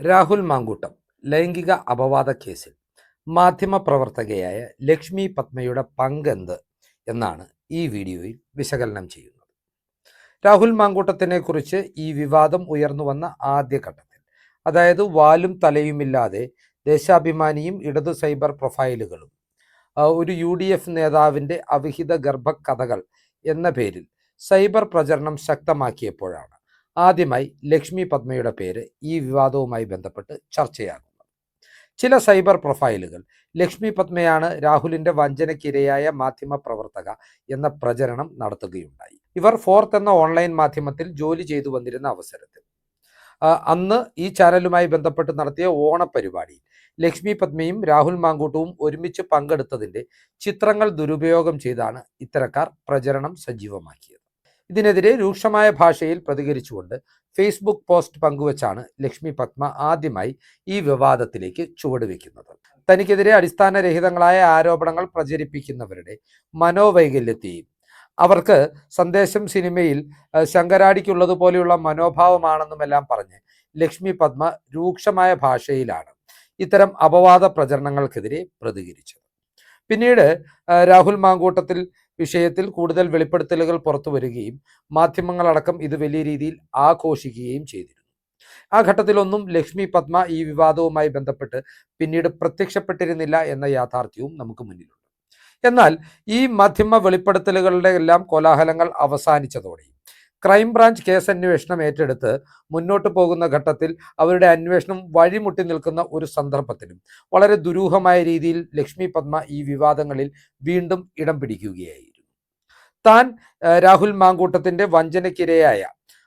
രാഹുൽ മാങ്കൂട്ടം ലൈംഗിക അപവാദ കേസിൽ. മാധ്യമപ്രവർത്തകയായ ലക്ഷ്മി പത്മയുടെ പങ്കെന്ത് എന്നാണ് ഈ വീഡിയോയിൽ വിശകലനം ചെയ്യുന്നത്. രാഹുൽ മാങ്കൂട്ടത്തിനെ കുറിച്ച് ഈ വിവാദം ഉയർന്നു വന്ന ആദ്യഘട്ടത്തിൽ അതായത് വാലും തലയുമില്ലാതെ ദേശാഭിമാനിയും ഇടതു സൈബർ പ്രൊഫൈലുകളും ഒരു യു ഡി എഫ് നേതാവിന്റെ അവിഹിത ഗർഭക്കഥകൾ എന്ന പേരിൽ സൈബർ പ്രചരണം ശക്തമാക്കിയപ്പോഴാണ് ആദ്യമായി ലക്ഷ്മി പത്മയുടെ പേര് ഈ വിവാദവുമായി ബന്ധപ്പെട്ട് ചർച്ചയാകുന്നു. ചില സൈബർ പ്രൊഫൈലുകൾ ലക്ഷ്മി പത്മയാണ് രാഹുലിന്റെ വഞ്ചനയ്ക്കിരയായ മാധ്യമ പ്രവർത്തക എന്ന പ്രചരണം നടത്തുകയുണ്ടായി. ഇവർ ഫോർത്ത് എന്ന ഓൺലൈൻ മാധ്യമത്തിൽ ജോലി ചെയ്തു വന്നിരുന്ന അവസരത്തിൽ. അന്ന് ഈ ചാനലുമായി ബന്ധപ്പെട്ട് നടത്തിയ ഓണപരിപാടിയിൽ ലക്ഷ്മി പത്മയും രാഹുൽ മാങ്കൂട്ടവും ഒരുമിച്ച് പങ്കെടുത്തതിന്റെ ചിത്രങ്ങൾ ദുരുപയോഗം ചെയ്താണ് ഇത്തരക്കാർ പ്രചരണം സജീവമാക്കിയത്. ഇതിനെതിരെ രൂക്ഷമായ ഭാഷയിൽ പ്രതികരിച്ചുകൊണ്ട് ഫേസ്ബുക്ക് പോസ്റ്റ് പങ്കുവച്ചാണ് ലക്ഷ്മി പത്മ ആദ്യമായി ഈ വിവാദത്തിലേക്ക് ചുവടുവെക്കുന്നത്. തനിക്കെതിരെ അടിസ്ഥാനരഹിതങ്ങളായ ആരോപണങ്ങൾ പ്രചരിപ്പിക്കുന്നവരുടെ മനോവൈകല്യത്തെയും അവർക്ക് സന്ദേശം സിനിമയിൽ ശങ്കരാടിക്കുള്ളതുപോലെയുള്ള മനോഭാവമാണെന്നുമെല്ലാം പറഞ്ഞ് ലക്ഷ്മി പത്മ രൂക്ഷമായ ഭാഷയിലാണ് ഇത്തരം അപവാദ പ്രചരണങ്ങൾക്കെതിരെ പ്രതികരിച്ചത്. പിന്നീട് രാഹുൽ മാങ്കൂട്ടത്തിൽ വിഷയത്തിൽ കൂടുതൽ വെളിപ്പെടുത്തലുകൾ പുറത്തു വരികയും മാധ്യമങ്ങളടക്കം ഇത് വലിയ രീതിയിൽ ആഘോഷിക്കുകയും ചെയ്തിരുന്നു. ആ ഘട്ടത്തിലൊന്നും ലക്ഷ്മി പത്മ ഈ വിവാദവുമായി ബന്ധപ്പെട്ട് പിന്നീട് പ്രത്യക്ഷപ്പെട്ടിരുന്നില്ല എന്ന യാഥാർത്ഥ്യവും നമുക്ക് മുന്നിലുണ്ട്. എന്നാൽ ഈ മാധ്യമ വെളിപ്പെടുത്തലുകളുടെ എല്ലാം കോലാഹലങ്ങൾ അവസാനിച്ചതോടെ ക്രൈംബ്രാഞ്ച് കേസ് അന്വേഷണം ഏറ്റെടുത്ത് മുന്നോട്ട് പോകുന്ന ഘട്ടത്തിൽ അവരുടെ അന്വേഷണം വഴിമുട്ടി നിൽക്കുന്ന ഒരു സന്ദർഭത്തിലും വളരെ ദുരൂഹമായ രീതിയിൽ ലക്ഷ്മി പത്മ ഈ വിവാദങ്ങളിൽ വീണ്ടും ഇടം പിടിക്കുകയായിരുന്നു. താൻ രാഹുൽ മാങ്കൂട്ടത്തിന്റെ വഞ്ചനയ്ക്കിരയായ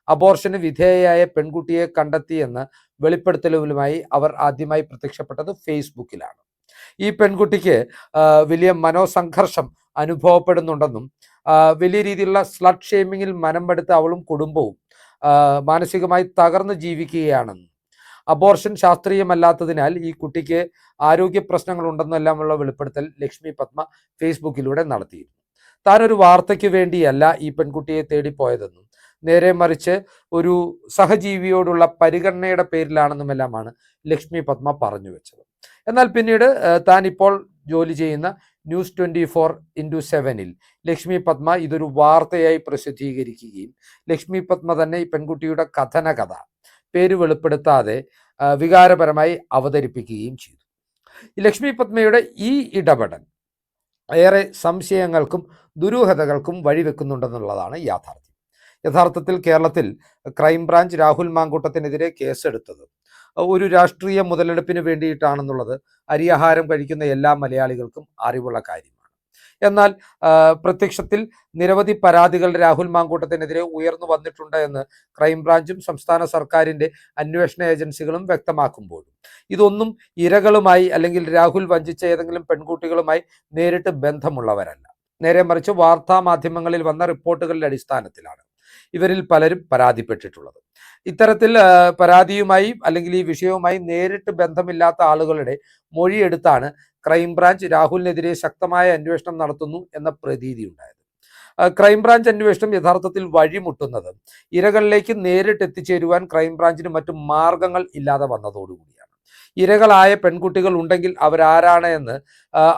അബോർഷന് വിധേയയായ പെൺകുട്ടിയെ കണ്ടെത്തിയെന്ന് വെളിപ്പെടുത്തലുകളുമായി അവർ ആദ്യമായി പ്രത്യക്ഷപ്പെട്ടത് ഫേസ്ബുക്കിലാണ്. ഈ പെൺകുട്ടിക്ക് വലിയ മനോസംഘർഷം അനുഭവപ്പെടുന്നുണ്ടെന്നും വലിയ രീതിയിലുള്ള സ്ലഡ് ഷേമിങ്ങിൽ മനംപെടുത്ത അവളും കുടുംബവും മാനസികമായി തകർന്ന് ജീവിക്കുകയാണെന്ന് അബോർഷൻ ശാസ്ത്രീയമല്ലാത്തതിനാൽ ഈ കുട്ടിക്ക് ആരോഗ്യ പ്രശ്നങ്ങൾ ഉണ്ടെന്നെല്ലാമുള്ള വെളിപ്പെടുത്തൽ ലക്ഷ്മി പത്മ ഫേസ്ബുക്കിലൂടെ നടത്തിയിരുന്നു. താനൊരു വാർത്തയ്ക്ക് വേണ്ടിയല്ല ഈ പെൺകുട്ടിയെ തേടിപ്പോയതെന്നും നേരെ മറിച്ച് ഒരു സഹജീവിയോടുള്ള പരിഗണനയുടെ പേരിലാണെന്നും പേരിലാണെന്നുമെല്ലാമാണ് ലക്ഷ്മി പത്മ പറഞ്ഞു വെച്ചത്. എന്നാൽ പിന്നീട് താൻ ഇപ്പോൾ ജോലി ചെയ്യുന്ന ന്യൂസ് ട്വന്റി ഫോർ ഇന്റു സെവനിൽ. ലക്ഷ്മി പത്മ ഇതൊരു വാർത്തയായി പ്രസിദ്ധീകരിക്കുകയും ലക്ഷ്മി പത്മ തന്നെ ഈ പെൺകുട്ടിയുടെ കഥനകഥ പേര് വെളിപ്പെടുത്താതെ വികാരപരമായി അവതരിപ്പിക്കുകയും ചെയ്തു. ലക്ഷ്മി പത്മയുടെ ഈ ഇടപെടൽ ഏറെ സംശയങ്ങൾക്കും ദുരൂഹതകൾക്കും വഴിവെക്കുന്നുണ്ടെന്നുള്ളതാണ് യാഥാർത്ഥ്യം. യഥാർത്ഥത്തിൽ കേരളത്തിൽ ക്രൈംബ്രാഞ്ച് രാഹുൽ മാങ്കൂട്ടത്തിനെതിരെ കേസെടുത്തത് ഒരു രാഷ്ട്രീയ മുതലെടുപ്പിന് വേണ്ടിയിട്ടാണെന്നുള്ളത് അരിയാഹാരം കഴിക്കുന്ന എല്ലാ മലയാളികൾക്കും അറിവുള്ള കാര്യമാണ്. എന്നാൽ പ്രത്യക്ഷത്തിൽ നിരവധി പരാതികൾ രാഹുൽ മാങ്കൂട്ടത്തിനെതിരെ ഉയർന്നു വന്നിട്ടുണ്ട് എന്ന് ക്രൈംബ്രാഞ്ചും സംസ്ഥാന സർക്കാരിന്റെ അന്വേഷണ ഏജൻസികളും വ്യക്തമാക്കുമ്പോഴും. ഇതൊന്നും ഇരകളുമായി അല്ലെങ്കിൽ രാഹുൽ വഞ്ചിച്ച ഏതെങ്കിലും പെൺകുട്ടികളുമായി നേരിട്ട് ബന്ധമുള്ളവരല്ല. നേരെ മറിച്ച് വാർത്താ മാധ്യമങ്ങളിൽ വന്ന റിപ്പോർട്ടുകളുടെ അടിസ്ഥാനത്തിലാണ്. ഇവരിൽ പലരും പരാതിപ്പെട്ടിട്ടുള്ളത്. ഇത്തരത്തിൽ പരാതിയുമായി അല്ലെങ്കിൽ ഈ വിഷയവുമായി നേരിട്ട് ബന്ധമില്ലാത്ത ആളുകളുടെ മൊഴിയെടുത്താണ് ക്രൈംബ്രാഞ്ച് രാഹുലിനെതിരെ ശക്തമായ അന്വേഷണം നടത്തുന്നു എന്ന പ്രതീതി ഉണ്ടായത് ക്രൈംബ്രാഞ്ച് അന്വേഷണം യഥാർത്ഥത്തിൽ വഴിമുട്ടുന്നത്. ഇരകളിലേക്ക് നേരിട്ട് എത്തിച്ചേരുവാൻ ക്രൈംബ്രാഞ്ചിന് മറ്റു മാർഗങ്ങൾ ഇല്ലാതെ വന്നതോടുകൂടിയാണ്. ഇരകളായ പെൺകുട്ടികൾ ഉണ്ടെങ്കിൽ അവരാരാണ് എന്ന്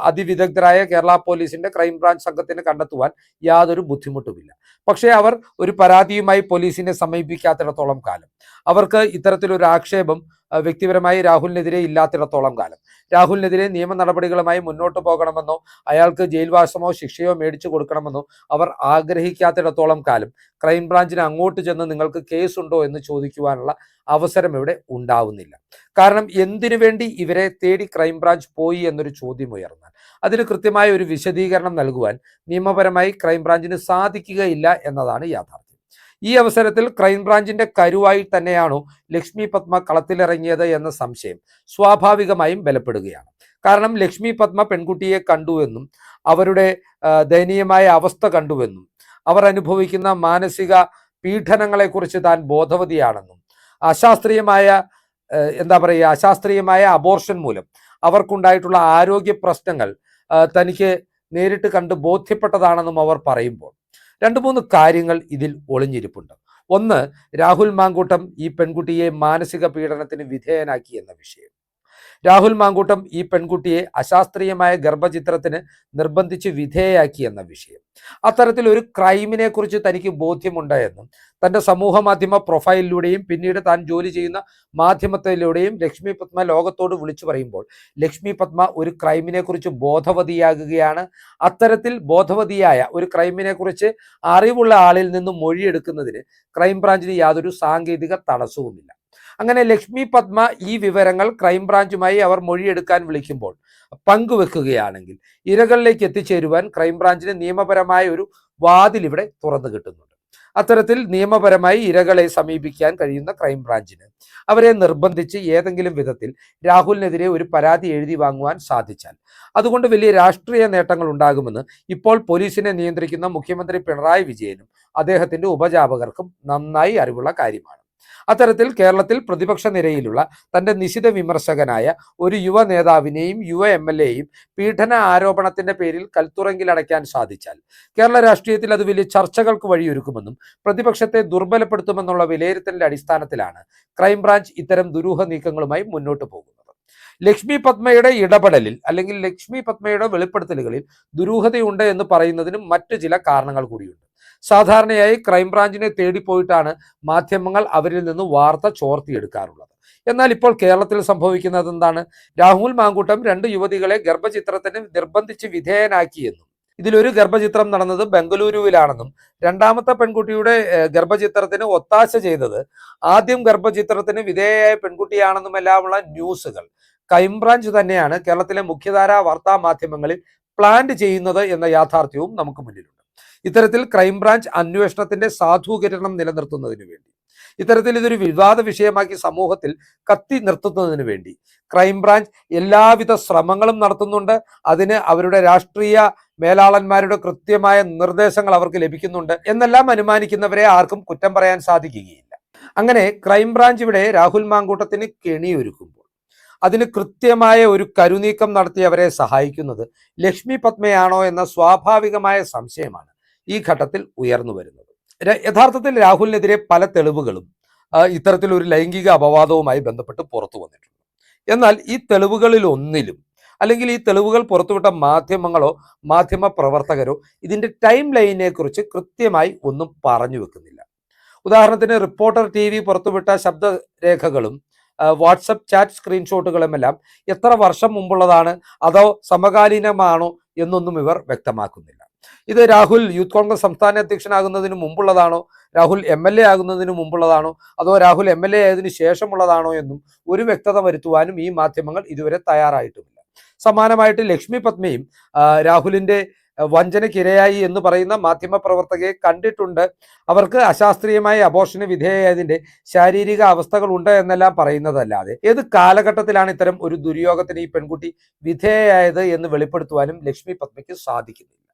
അതിവിദഗ്ധരായ കേരള പോലീസിന്റെ ക്രൈംബ്രാഞ്ച് സംഘത്തിന് കണ്ടെത്തുവാൻ യാതൊരു ബുദ്ധിമുട്ടുമില്ല. പക്ഷേ അവർ ഒരു പരാതിയുമായി പോലീസിനെ സമീപിക്കാത്തിടത്തോളം കാലം. അവർക്ക് ഇത്തരത്തിലൊരു ആക്ഷേപം വ്യക്തിപരമായി രാഹുലിനെതിരെ ഇല്ലാത്തിടത്തോളം കാലം. രാഹുലിനെതിരെ നിയമ നടപടികളുമായി മുന്നോട്ട് പോകണമെന്നോ അയാൾക്ക് ജയിൽവാസമോ ശിക്ഷയോ മേടിച്ചു കൊടുക്കണമെന്നോ അവർ ആഗ്രഹിക്കാത്തിടത്തോളം കാലം ക്രൈംബ്രാഞ്ചിന് അങ്ങോട്ട് ചെന്ന് നിങ്ങൾക്ക് കേസുണ്ടോ എന്ന് ചോദിക്കുവാനുള്ള അവസരം ഇവിടെ ഉണ്ടാവുന്നില്ല. കാരണം എന്തിനു വേണ്ടി ഇവരെ തേടി ക്രൈംബ്രാഞ്ച് പോയി എന്നൊരു ചോദ്യം ഉയർന്നാൽ അതിന് കൃത്യമായ ഒരു വിശദീകരണം നൽകുവാൻ നിയമപരമായി ക്രൈംബ്രാഞ്ചിന് സാധിക്കുകയില്ല എന്നതാണ് യാഥാർത്ഥ്യം. ഈ അവസരത്തിൽ ക്രൈംബ്രാഞ്ചിന്റെ കരുവായി തന്നെയാണോ ലക്ഷ്മി പത്മ കളത്തിലിറങ്ങിയത് എന്ന സംശയം സ്വാഭാവികമായും ബലപ്പെടുകയാണ്. കാരണം ലക്ഷ്മി പത്മ പെൺകുട്ടിയെ കണ്ടുവെന്നും അവരുടെ ദയനീയമായ അവസ്ഥ കണ്ടുവെന്നും അവർ അനുഭവിക്കുന്ന മാനസിക പീഡനങ്ങളെക്കുറിച്ച് താൻ ബോധവതിയാണെന്നും അശാസ്ത്രീയമായ എന്താ പറയുക അശാസ്ത്രീയമായ അബോർഷൻ മൂലം അവർക്കുണ്ടായിട്ടുള്ള ആരോഗ്യ പ്രശ്നങ്ങൾ തനിക്ക് നേരിട്ട് കണ്ട് ബോധ്യപ്പെട്ടതാണെന്നും അവർ പറയുമ്പോൾ രണ്ട് മൂന്ന് കാര്യങ്ങൾ ഇതിൽ ഒളിഞ്ഞിരിപ്പുണ്ട്. ഒന്ന് രാഹുൽ മാങ്കൂട്ടം ഈ പെൺകുട്ടിയെ മാനസിക പീഡനത്തിന് വിധേയനാക്കി എന്ന വിഷയം. രാഹുൽ മാങ്കൂട്ടം ഈ പെൺകുട്ടിയെ അശാസ്ത്രീയമായ ഗർഭചിത്രത്തിന് നിർബന്ധിച്ച് വിധേയയാക്കി എന്ന വിഷയം. അത്തരത്തിൽ ഒരു ക്രൈമിനെ കുറിച്ച് തനിക്ക് ബോധ്യമുണ്ടായെന്നും തന്റെ സമൂഹ മാധ്യമ പ്രൊഫൈലിലൂടെയും പിന്നീട് താൻ ജോലി ചെയ്യുന്ന മാധ്യമത്തിലൂടെയും ലക്ഷ്മി പത്മ ലോകത്തോട് വിളിച്ചു പറയുമ്പോൾ ലക്ഷ്മി പത്മ ഒരു ക്രൈമിനെ കുറിച്ച് ബോധവതിയാകുകയാണ്. അത്തരത്തിൽ ബോധവതിയായ ഒരു ക്രൈമിനെ കുറിച്ച് അറിവുള്ള ആളിൽ നിന്നും മൊഴിയെടുക്കുന്നതിന് ക്രൈംബ്രാഞ്ചിന് യാതൊരു സാങ്കേതിക തടസ്സവുമില്ല. അങ്ങനെ ലക്ഷ്മി പത്മ ഈ വിവരങ്ങൾ ക്രൈംബ്രാഞ്ചുമായി അവർ മൊഴിയെടുക്കാൻ വിളിക്കുമ്പോൾ പങ്കുവെക്കുകയാണെങ്കിൽ ഇരകളിലേക്ക് എത്തിച്ചേരുവാൻ ക്രൈംബ്രാഞ്ചിന് നിയമപരമായ ഒരു വാതിൽ ഇവിടെ തുറന്നു കിട്ടുന്നുണ്ട്. അത്തരത്തിൽ നിയമപരമായി ഇരകളെ സമീപിക്കാൻ കഴിയുന്ന ക്രൈംബ്രാഞ്ചിന് അവരെ നിർബന്ധിച്ച് ഏതെങ്കിലും വിധത്തിൽ രാഹുലിനെതിരെ ഒരു പരാതി എഴുതി വാങ്ങുവാൻ സാധിച്ചാൽ. അതുകൊണ്ട് വലിയ രാഷ്ട്രീയ നേട്ടങ്ങൾ ഉണ്ടാകുമെന്ന് ഇപ്പോൾ പോലീസിനെ നിയന്ത്രിക്കുന്ന മുഖ്യമന്ത്രി പിണറായി വിജയനും അദ്ദേഹത്തിന്റെ ഉപജാപകർക്കും നന്നായി അറിവുള്ള കാര്യമാണ്. അത്തരത്തിൽ കേരളത്തിൽ പ്രതിപക്ഷ നിരയിലുള്ള തന്റെ നിശിത വിമർശകനായ ഒരു യുവ നേതാവിനെയും യുവ എം എൽ എയും പീഡന ആരോപണത്തിന്റെ പേരിൽ കൽത്തുറങ്കിലടയ്ക്കാൻ സാധിച്ചാൽ കേരള രാഷ്ട്രീയത്തിൽ അത് വലിയ ചർച്ചകൾക്ക് വഴിയൊരുക്കുമെന്നും പ്രതിപക്ഷത്തെ ദുർബലപ്പെടുത്തുമെന്നുള്ള വിലയിരുത്തലിന്റെ അടിസ്ഥാനത്തിലാണ് ക്രൈംബ്രാഞ്ച് ഇത്തരം ദുരൂഹ നീക്കങ്ങളുമായി മുന്നോട്ട് പോകുന്നത്. ലക്ഷ്മി പത്മയുടെ ഇടപെടലിൽ അല്ലെങ്കിൽ ലക്ഷ്മി പത്മയുടെ വെളിപ്പെടുത്തലുകളിൽ ദുരൂഹതയുണ്ട് എന്ന് പറയുന്നതിനും മറ്റു ചില കാരണങ്ങൾ കൂടിയുണ്ട്. സാധാരണയായി ക്രൈംബ്രാഞ്ചിനെ തേടിപ്പോയിട്ടാണ് മാധ്യമങ്ങൾ അവരിൽ നിന്ന് വാർത്ത ചോർത്തിയെടുക്കാറുള്ളത്. എന്നാൽ ഇപ്പോൾ കേരളത്തിൽ സംഭവിക്കുന്നത് എന്താണ്? രാഹുൽ മാങ്കൂട്ടം രണ്ട് യുവതികളെ ഗർഭചിത്രത്തിന് നിർബന്ധിച്ച് വിധേയനാക്കിയെന്നും ഇതിലൊരു ഗർഭചിത്രം നടന്നത് ബംഗളൂരുവിലാണെന്നും രണ്ടാമത്തെ പെൺകുട്ടിയുടെ ഗർഭചിത്രത്തിന് ഒത്താശ ചെയ്തത് ആദ്യം ഗർഭചിത്രത്തിന് വിധേയയായ പെൺകുട്ടിയാണെന്നുമെല്ലാമുള്ള ന്യൂസുകൾ. ക്രൈംബ്രാഞ്ച് തന്നെയാണ് കേരളത്തിലെ മുഖ്യധാരാ വാർത്താ മാധ്യമങ്ങളിൽ പ്ലാന്റ് ചെയ്യുന്നത് എന്ന യാഥാർത്ഥ്യവും നമുക്ക് മുന്നിലുണ്ട്. ഇത്തരത്തിൽ ക്രൈംബ്രാഞ്ച് അന്വേഷണത്തിന്റെ സാധൂകരണം നിലനിർത്തുന്നതിനു വേണ്ടി. ഇത്തരത്തിൽ ഇതൊരു വിവാദ വിഷയമാക്കി സമൂഹത്തിൽ കത്തി നിർത്തുന്നതിന് വേണ്ടി. ക്രൈംബ്രാഞ്ച് എല്ലാവിധ ശ്രമങ്ങളും നടത്തുന്നുണ്ട്. അതിന് അവരുടെ രാഷ്ട്രീയ മേലാളന്മാരുടെ കൃത്യമായ നിർദ്ദേശങ്ങൾ അവർക്ക് ലഭിക്കുന്നുണ്ട്. എന്നെല്ലാം അനുമാനിക്കുന്നവരെ ആർക്കും കുറ്റം പറയാൻ സാധിക്കുകയില്ല. അങ്ങനെ ക്രൈംബ്രാഞ്ച് ഇവിടെ രാഹുൽ മാങ്കൂട്ടത്തിന് കെണിയൊരുക്കുമ്പോൾ അതിന് കൃത്യമായ ഒരു കരുനീക്കം നടത്തി അവരെ സഹായിക്കുന്നത് ലക്ഷ്മി പത്മയാണോ എന്ന സ്വാഭാവികമായ സംശയമാണ് ഈ ഘട്ടത്തിൽ ഉയർന്നു വരുന്നത്. യഥാർത്ഥത്തിൽ രാഹുലിനെതിരെ പല തെളിവുകളും ഇത്തരത്തിലൊരു ലൈംഗിക അപവാദവുമായി ബന്ധപ്പെട്ട് പുറത്തു വന്നിട്ടുണ്ട്. എന്നാൽ ഈ തെളിവുകളിൽ ഒന്നിലും അല്ലെങ്കിൽ ഈ തെളിവുകൾ പുറത്തുവിട്ട മാധ്യമങ്ങളോ മാധ്യമ പ്രവർത്തകരോ ഇതിന്റെ ടൈം ലൈനിനെ കുറിച്ച് കൃത്യമായി ഒന്നും പറഞ്ഞു വെക്കുന്നില്ല. ഉദാഹരണത്തിന് റിപ്പോർട്ടർ ടി വി പുറത്തുവിട്ട ശബ്ദരേഖകളും വാട്സപ്പ് ചാറ്റ് സ്ക്രീൻഷോട്ടുകളുമെല്ലാം എത്ര വർഷം മുമ്പുള്ളതാണ് അതോ സമകാലീനമാണോ എന്നൊന്നും ഇവർ വ്യക്തമാക്കുന്നില്ല. ഇത് രാഹുൽ യൂത്ത് കോൺഗ്രസ് സംസ്ഥാന അധ്യക്ഷനാകുന്നതിന് മുമ്പുള്ളതാണോ രാഹുൽ എം എൽ എ ആകുന്നതിന് മുമ്പുള്ളതാണോ അതോ രാഹുൽ എം എൽ എ ആയതിനു ശേഷമുള്ളതാണോ എന്നും ഒരു വ്യക്തത വരുത്തുവാനും ഈ മാധ്യമങ്ങൾ ഇതുവരെ തയ്യാറായിട്ടുമില്ല. സമാനമായിട്ട് ലക്ഷ്മി പത്മയും രാഹുലിന്റെ വഞ്ചനയ്ക്കിരയായി എന്ന് പറയുന്ന മാധ്യമ പ്രവർത്തകയെ കണ്ടിട്ടുണ്ട്. അവർക്ക് അശാസ്ത്രീയമായ അബോഷന് വിധേയതിന്റെ ശാരീരിക അവസ്ഥകൾ ഉണ്ട് എന്നെല്ലാം പറയുന്നതല്ലാതെ ഏത് കാലഘട്ടത്തിലാണ് ഇത്തരം ഒരു ദുര്യോഗത്തിന് ഈ പെൺകുട്ടി വിധേയായത് എന്ന് വെളിപ്പെടുത്തുവാനും ലക്ഷ്മി പത്മയ്ക്ക് സാധിക്കുന്നില്ല.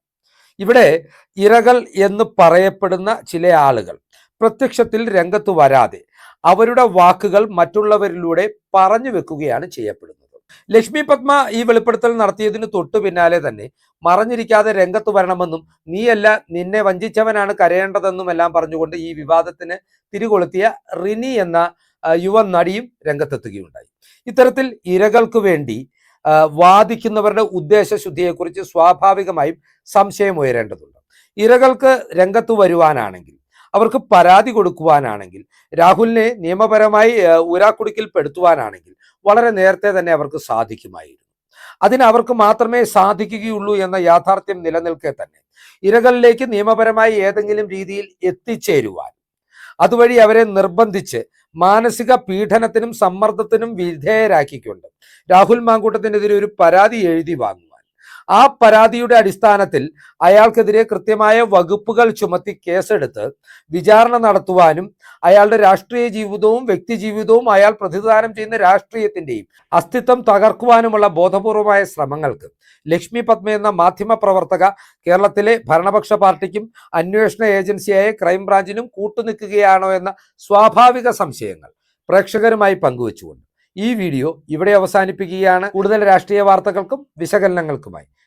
ഇവിടെ ഇരകൾ എന്ന് പറയപ്പെടുന്ന ചില ആളുകൾ പ്രത്യക്ഷത്തിൽ രംഗത്ത് വരാതെ അവരുടെ വാക്കുകൾ മറ്റുള്ളവരിലൂടെ പറഞ്ഞു വെക്കുകയാണ് ചെയ്യപ്പെടുന്നത്. ലക്ഷ്മി പത്മ ഈ വെളിപ്പെടുത്തൽ നടത്തിയതിന് തൊട്ടു പിന്നാലെ തന്നെ മറഞ്ഞിരിക്കാതെ രംഗത്ത് വരണമെന്നും നീയല്ല നിന്നെ വഞ്ചിച്ചവനാണ് കരയേണ്ടതെന്നും എല്ലാം പറഞ്ഞുകൊണ്ട് ഈ വിവാദത്തിന് തിരികൊളുത്തിയ റിനി എന്ന യുവ നടിയും രംഗത്തെത്തുകയുണ്ടായി. ഇത്തരത്തിൽ ഇരകൾക്ക് വേണ്ടി വാദിക്കുന്നവരുടെ ഉദ്ദേശശുദ്ധിയെക്കുറിച്ച് സ്വാഭാവികമായും സംശയം ഉയരേണ്ടതുണ്ട്. ഇരകൾക്ക് രംഗത്ത് വരുവാനാണെങ്കിൽ അവർക്ക് പരാതി കൊടുക്കുവാനാണെങ്കിൽ രാഹുലിനെ നിയമപരമായി ഊരാക്കുടുക്കിൽ പെടുത്തുവാനാണെങ്കിൽ വളരെ നേരത്തെ തന്നെ അവർക്ക് സാധിക്കുമായിരുന്നു. അതിന് അവർക്ക് മാത്രമേ സാധിക്കുകയുള്ളൂ എന്ന യാഥാർത്ഥ്യം നിലനിൽക്കെ തന്നെ. ഇരകളിലേക്ക് നിയമപരമായി ഏതെങ്കിലും രീതിയിൽ എത്തിച്ചേരുവാൻ അതുവഴി അവരെ നിർബന്ധിച്ച് മാനസിക പീഡനത്തിനും സമ്മർദ്ദത്തിനും വിധേയരാക്കിക്കൊണ്ട് രാഹുൽ മാങ്കൂട്ടത്തിനെതിരെ ഒരു പരാതി എഴുതി വാങ്ങുവാൻ ആ പരാതിയുടെ അടിസ്ഥാനത്തിൽ അയാൾക്കെതിരെ കൃത്യമായ വകുപ്പുകൾ ചുമത്തി കേസെടുത്ത് വിചാരണ നടത്തുവാനും അയാളുടെ രാഷ്ട്രീയ ജീവിതവും വ്യക്തി ജീവിതവും അയാൾ പ്രതിദാനം ചെയ്യുന്ന രാഷ്ട്രീയത്തിന്റെയും അസ്തിത്വം തകർക്കുവാനുമുള്ള ബോധപൂർവമായ ശ്രമങ്ങൾക്ക് ലക്ഷ്മി പത്മ എന്ന മാധ്യമ പ്രവർത്തക കേരളത്തിലെ ഭരണപക്ഷ പാർട്ടിക്കും അന്വേഷണ ഏജൻസിയായ ക്രൈംബ്രാഞ്ചിനും കൂട്ടുനിൽക്കുകയാണോ എന്ന സ്വാഭാവിക സംശയങ്ങൾ പ്രേക്ഷകരുമായി പങ്കുവച്ചുകൊണ്ട്. ഈ വീഡിയോ ഇവിടെ അവസാനിപ്പിക്കുകയാണ്. കൂടുതൽ രാഷ്ട്രീയ വാർത്തകൾക്കും വിശകലനങ്ങൾക്കുമായി